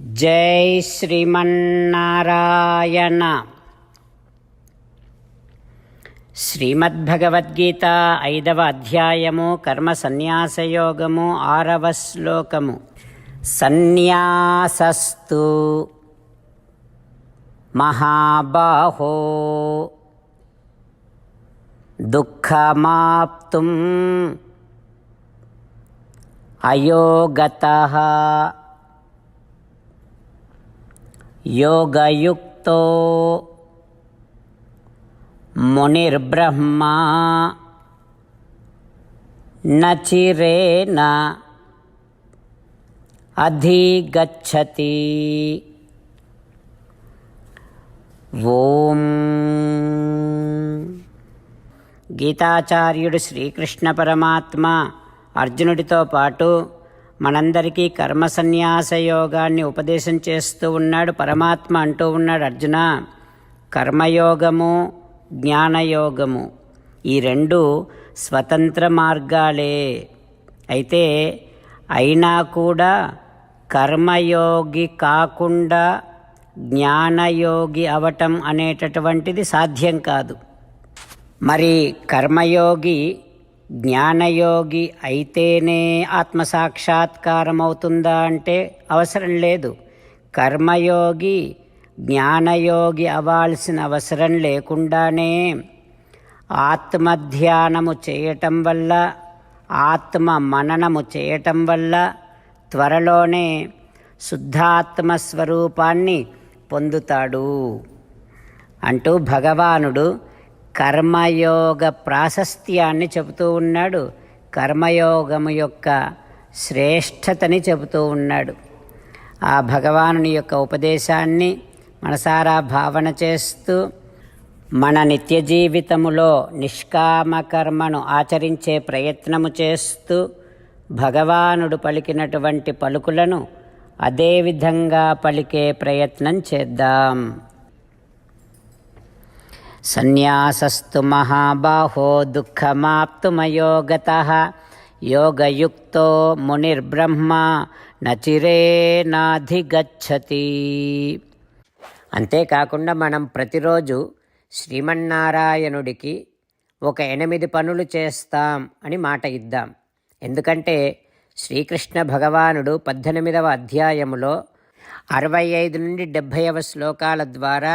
జై శ్రీమన్నారాయణ. శ్రీమద్భగవద్గీత ఐదవ అధ్యాయము కర్మ సన్యాసయోగము ఆరవ శ్లోకము. సన్యాసస్తు మహాబాహో. దుఃఖమాప్తుం అయోగతః. योगयुक्तो मुनिर्ब्रह्मा न चिरेण अधिगच्छति ఓం గీతాచార్యుడు శ్రీకృష్ణ పరమాత్మ అర్జునుడితో పాటు మనందరికీ కర్మ సన్యాస యోగాన్ని ఉపదేశం చేస్తూ ఉన్నాడు పరమాత్మ అంటూ ఉన్నాడు అర్జున. కర్మయోగము జ్ఞానయోగము ఈ రెండు స్వతంత్ర మార్గాలే. అయితే అయినా కూడా కర్మయోగి కాకుండా జ్ఞానయోగి అవటం అనేటటువంటిది సాధ్యం కాదు. మరి కర్మయోగి జ్ఞానయోగి అయితేనే ఆత్మసాక్షాత్కారం అవుతుందా అంటే అవసరం లేదు. కర్మయోగి జ్ఞానయోగి అవ్వాల్సిన అవసరం లేకుండానే ఆత్మధ్యానము చేయటం వల్ల ఆత్మ మననము చేయటం వల్ల త్వరలోనే శుద్ధాత్మ స్వరూపాన్ని పొందుతాడు. అంటూ భగవానుడు కర్మయోగ ప్రాశస్త్యాన్ని చెబుతూ ఉన్నాడు. కర్మయోగము యొక్క శ్రేష్టతని చెబుతూ ఉన్నాడు. ఆ భగవానుని యొక్క ఉపదేశాన్ని మనసారా భావన చేస్తూ మన నిత్య జీవితములో నిష్కామ కర్మను ఆచరించే ప్రయత్నము చేస్తూ భగవానుడు పలికినటువంటి పలుకులను అదేవిధంగా పలికే ప్రయత్నం చేద్దాం. సన్యాసస్తు మహాబాహో దుఃఖమాప్తుమయోగత. యోగయుక్తో మునిర్బ్రహ్మ నచిరేనాధిగచ్చతి అంతేకాకుండా మనం ప్రతిరోజు శ్రీమన్నారాయణుడికి ఒక ఎనిమిది పనులు చేస్తాం అని మాట ఇద్దాం. ఎందుకంటే శ్రీకృష్ణ భగవానుడు పద్దెనిమిదవ అధ్యాయములో అరవై ఐదు నుండి డెబ్భైవ శ్లోకాల ద్వారా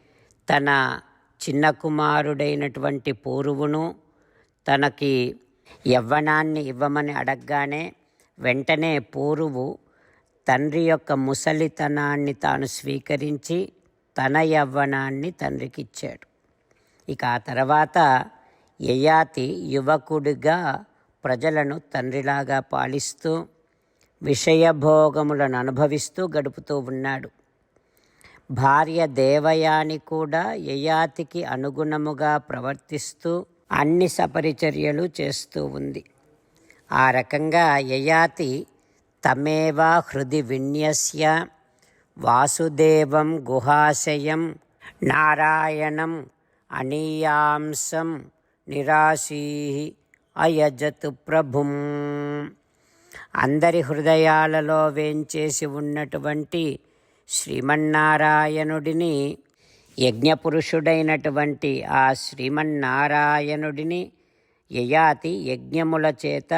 తన చిన్న కుమారుడైనటువంటి పూర్వును తనకి యవ్వనాన్ని ఇవ్వమని అడగగానే వెంటనే పూరువు తండ్రి యొక్క ముసలితనాన్ని తాను స్వీకరించి తన యవ్వనాన్ని తండ్రికి ఇచ్చాడు ఇక ఆ తర్వాత యయాతి యువకుడిగా ప్రజలను తండ్రిలాగా పాలిస్తూ విషయభోగములను అనుభవిస్తూ గడుపుతూ ఉన్నాడు. భార్య దేవయాని కూడా యయాతికి అనుగుణముగా ప్రవర్తిస్తూ అన్ని సపరిచర్యలు చేస్తూ ఉంది. ఆ రకంగా యయాతి తమేవా హృది విన్యస్య వాసుదేవం గుహాశయం నారాయణం అనీయాంసం నిరాశీ అయజతు ప్రభుం. అందరి హృదయాలలో వేంచేసి ఉన్నటువంటి శ్రీమన్నారాయణుడిని యజ్ఞపురుషుడైనటువంటి ఆ శ్రీమన్నారాయణుడిని యయాతి యజ్ఞముల చేత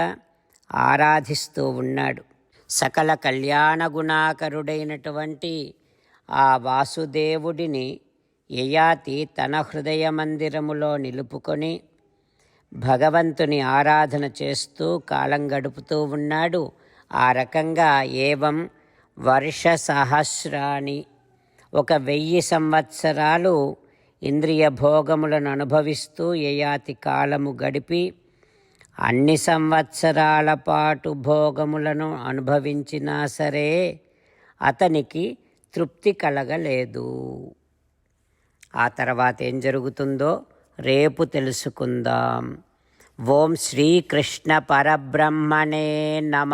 ఆరాధిస్తూ ఉన్నాడు. సకల కళ్యాణ గుణాకరుడైనటువంటి ఆ వాసుదేవుడిని యయాతి తన హృదయ మందిరములో నిలుపుకొని భగవంతుని ఆరాధన చేస్తూ కాలం గడుపుతూ ఉన్నాడు. ఆ రకంగా ఏవం వర్ష సహస్రాన్ని ఒక వెయ్యి సంవత్సరాలు ఇంద్రియ భోగములను అనుభవిస్తూ యయాతి కాలము గడిపి అన్ని సంవత్సరాల పాటు భోగములను అనుభవించినా సరే అతనికి తృప్తి కలగలేదు. ఆ తర్వాత ఏం జరుగుతుందో రేపు తెలుసుకుందాం. ఓం శ్రీకృష్ణ పరబ్రహ్మణే నమ.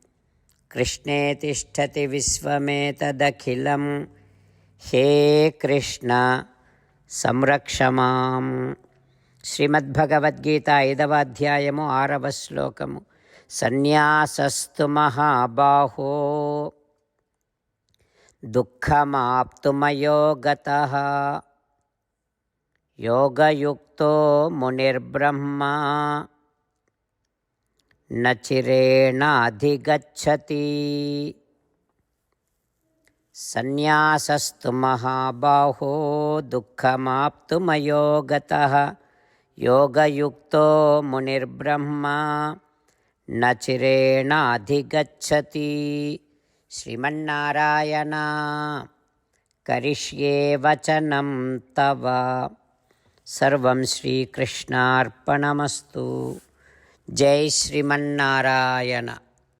कृष्णे तिष्ठति विश्वमेतदखिलं हे कृष्ण संरक्ष मां श्रीमद्भगवद्गीता ऐदवाध्यायमु आरवश्लोकमु सन्न्यासस्तु महाबाहो दुःखमाप्तुमयो गतः योगयुक्तो मुनिर्ब्रह्मा యోగయుక్తో మునిర్బ్రహ్మ నచిరేణాధిగచ్చతి. సన్యాసస్తు మహాబాహో దుఃఖమాప్తుమయో గత యోగయుక్తో మునిర్బ్రహ్మ నచిరేణాధిగచ్చతి. శ్రీమన్నారాయణ కరిష్యే వచనం తవ. సర్వం శ్రీకృష్ణార్పణమస్తు. జై శ్రీమన్నారాయణ.